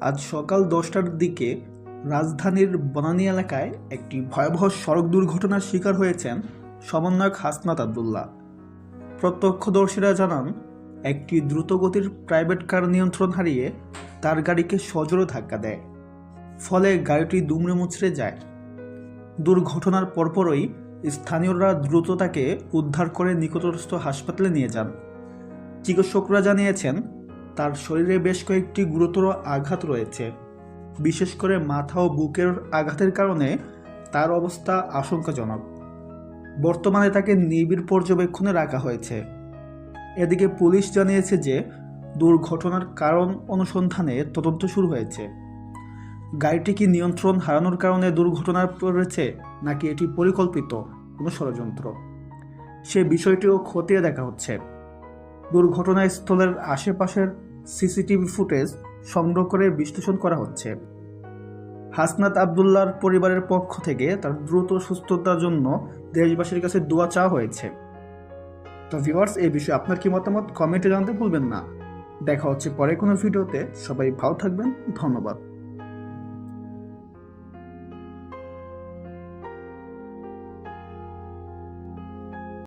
আজ সকাল দশটার দিকে রাজধানীর বনানী এলাকায় একটি ভয়াবহ সড়ক দুর্ঘটনার শিকার হয়েছেন সমন্বয়ক হাসনাত আবদুল্লাহ। প্রত্যক্ষদর্শীরা জানান, একটি দ্রুতগতির প্রাইভেট কার নিয়ন্ত্রণ হারিয়ে তার গাড়িকে সজোরে ধাক্কা দেয়, ফলে গাড়িটি দুমড়ে মুচড়ে যায়। দুর্ঘটনার পরপরই স্থানীয়রা দ্রুত তাকে উদ্ধার করে নিকটস্থ হাসপাতালে নিয়ে যান। চিকিৎসকরা জানিয়েছেন তার শরীরে বেশ কয়েকটি গুরুতর আঘাত রয়েছে। বিশেষ করে মাথা ও বুকের আঘাতের কারণে তার অবস্থা আশঙ্কাজনক। বর্তমানে তাকে নিবিড় পর্যবেক্ষণে রাখা হয়েছে। এদিকে পুলিশ জানিয়েছে যে, দুর্ঘটনার কারণ অনুসন্ধানে তদন্ত শুরু হয়েছে। গাড়িটি কি নিয়ন্ত্রণ হারানোর কারণে দুর্ঘটনার পড়েছে, নাকি এটি পরিকল্পিত কোনো ষড়যন্ত্র? সে বিষয়টিও খতিয়ে দেখা হচ্ছে। দুর্ঘটনাস্থলের আশেপাশের সিসিটিভি ফুটেজ সংগ্রহ করে বিশ্লেষণ করা হচ্ছে। হাসনাত আবদুল্লার পরিবারের পক্ষ থেকে তার দ্রুত সুস্থতার জন্য দেশবাসীর কাছে দোয়া চাওয়া হয়েছে। তো ভিউয়ার্স, এই বিষয়ে আপনার কি মতামত? কমেন্টে জানতে ভুলবেন না। দেখা হচ্ছে পরে কোনো ভিডিওতে। সবাই ভালো থাকবেন। ধন্যবাদ।